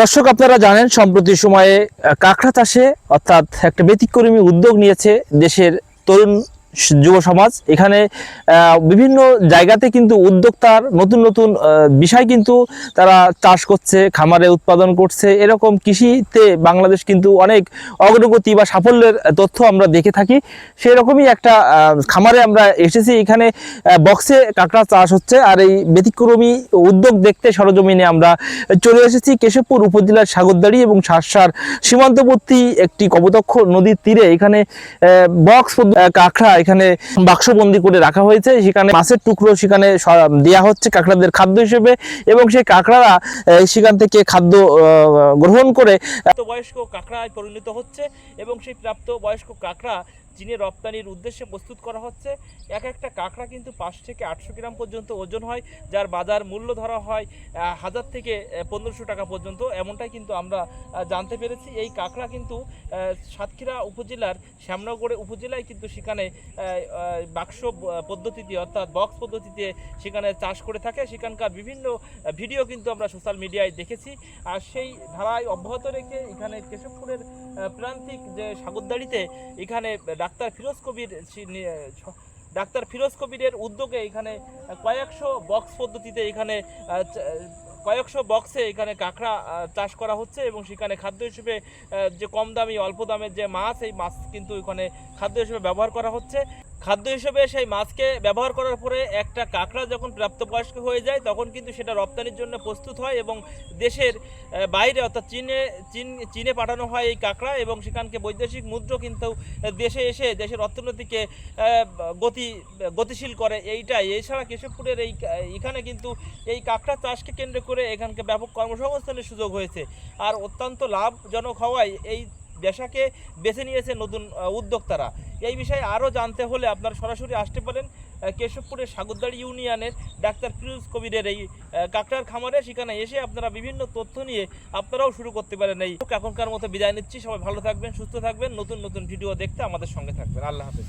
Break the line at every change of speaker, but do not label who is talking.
দর্শক আপনারা জানেন সম্প্রতি সময়ে কাঁকড়া চাষে অর্থাৎ একটা ব্যতিক্রমী উদ্যোগ নিয়েছে দেশের তরুণ যুব সমাজ, এখানে বিভিন্ন জায়গাতে কিন্তু উদ্যোক্তার নতুন নতুন বিষয় কিন্তু তারা চাষ করছে, খামারে উৎপাদন করছে। এরকম কৃষিতে বাংলাদেশ কিন্তু অনেক অগ্রগতি বা সাফল্যের তথ্য আমরা দেখে থাকি। সেই রকমই একটা খামারে আমরা এসেছি। এখানে বক্সে কাঁকড়া চাষ হচ্ছে। আর এই ব্যতিক্রমী উদ্যোগ দেখতে সরজমিনে আমরা চলে এসেছি কেশবপুর উপজেলার সাগরদাড়ি এবং সারসার সীমান্তবর্তী একটি কপোতক্ষ নদীর তীরে। এখানে বক্স কাঁকড়া এখানে বাক্সবন্দি করে রাখা হয়েছে। সেখানে মাছের টুকরো সেখানে দেয়া হচ্ছে কাঁকড়াদের খাদ্য হিসেবে এবং সেই কাঁকড়ারা সেখান থেকে খাদ্য গ্রহণ করে।
বয়স্ক কাঁকড়ায় পরিণত হচ্ছে এবং সেই প্রাপ্ত বয়স্ক কাঁকড়া চীনে রপ্তানির উদ্দেশ্যে প্রস্তুত করা হচ্ছে। এক একটা কাঁকড়া কিন্তু পাঁচ থেকে আটশো গ্রাম পর্যন্ত ওজন হয়, যার বাজার মূল্য ধরা হয় হাজার থেকে পনেরোশো টাকা পর্যন্ত। এমনটাই কিন্তু আমরা জানতে পেরেছি। এই কাঁকড়া কিন্তু সাতক্ষীরা উপজেলার, শ্যামনগরে উপজেলায় কিন্তু সেখানে বাক্স পদ্ধতিতে অর্থাৎ বক্স পদ্ধতিতে সেখানে চাষ করে থাকে। সেখানকার বিভিন্ন ভিডিও কিন্তু আমরা সোশ্যাল মিডিয়ায় দেখেছি। আর সেই ধারায় অব্যাহত রেখে এখানে কেশবপুরের প্রান্তিক যে সাগরদাড়িতে এখানে ডাক্তার ফিরোজ কবির ডাক্তার ফিরোজ কবিরের উদ্যোগে এখানে কয়েকশো বক্স পদ্ধতিতে এখানে কয়েকশো বক্সে এখানে কাঁকড়া চাষ করা হচ্ছে এবং সেখানে খাদ্য হিসেবে যে কম দামি, অল্প দামের যে মাছ, এই মাছ কিন্তু এখানে খাদ্য হিসেবে ব্যবহার করা হচ্ছে। খাদ্য হিসেবে সেই মাছকে ব্যবহার করার পরে একটা কাঁকড়া যখন প্রাপ্তবয়স্ক হয়ে যায়, তখন কিন্তু সেটা রপ্তানির জন্য প্রস্তুত হয় এবং দেশের বাইরে অর্থাৎ চীনে, চীন, চীনে পাঠানো হয় এই কাঁকড়া এবং সেখানকে বৈদেশিক মুদ্রা কিন্তু দেশে এসে দেশের অর্থনীতিকে গতি, গতিশীল করে এইটাই। এছাড়া কেশবপুরের এই, এখানে কিন্তু এই কাঁকড়া চাষকে কেন্দ্র করে এখানকে ব্যাপক কর্মসংস্থানের সুযোগ হয়েছে। আর অত্যন্ত লাভজনক হওয়ায় এই পেশাকে বেছে নিয়েছে নতুন উদ্যোক্তারা। এই বিষয়ে আরও জানতে হলে আপনারা সরাসরি আসতে পারেন কেশবপুরের সাগরদাড়ি ইউনিয়নের ডাক্তার ফিরুজ কবিরের এই কাকড়ার খামারে। সেখানে এসে আপনারা বিভিন্ন তথ্য নিয়ে আপনারাও শুরু করতে পারেন এই। এখনকার মতো বিদায় নিচ্ছি। সবাই ভালো থাকবেন, সুস্থ থাকবেন। নতুন নতুন ভিডিও দেখতে আমাদের সঙ্গে থাকবেন। আল্লাহ হাফেজ।